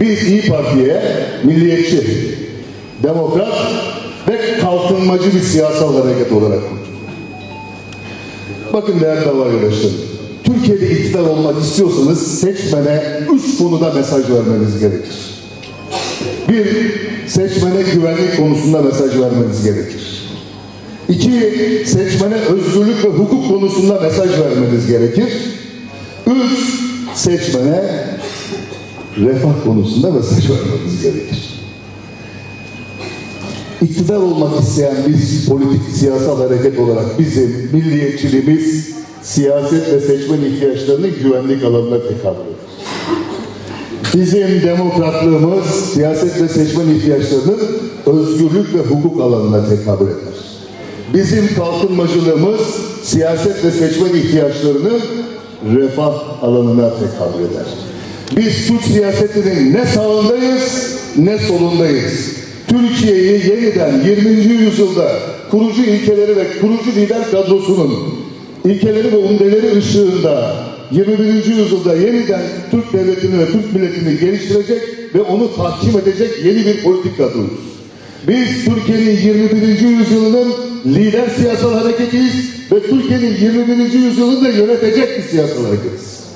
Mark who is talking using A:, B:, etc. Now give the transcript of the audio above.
A: Biz İyi Parti'ye milliyetçi, demokrat ve kalkınmacı bir siyasal hareket olarak. Bakın değerli dava arkadaşlarım. Türkiye'de iktidar olmak istiyorsanız seçmene üç konuda mesaj vermeniz gerekir. Bir, seçmene güvenlik konusunda mesaj vermeniz gerekir. İki, seçmene özgürlük ve hukuk konusunda mesaj vermeniz gerekir. Üç, seçmene refah konusunda mesaj vermeniz gerekir. İktidar olmak isteyen biz politik siyasal hareket olarak bizim milliyetçiliğimiz siyaset ve seçmen ihtiyaçlarının güvenlik alanına tekabül eder. Bizim demokratlığımız siyaset ve seçmen ihtiyaçlarının özgürlük ve hukuk alanına tekabül eder. Bizim kalkınmacılığımız siyaset ve seçmen ihtiyaçlarının refah alanına tekabül eder. Biz Türk siyasetinin ne sağındayız ne solundayız. Türkiye'yi yeniden 20. yüzyılda kurucu ilkeleri ve kurucu lider kadrosunun ilkeleri ve umdeleri ışığında 21. yüzyılda yeniden Türk devletini ve Türk milletini geliştirecek ve onu tahkim edecek yeni bir politik kadroyuz. Biz Türkiye'nin 21. yüzyılının lider siyasal hareketiyiz ve Türkiye'nin 21. yüzyılını da yönetecek bir siyasal hareketiz.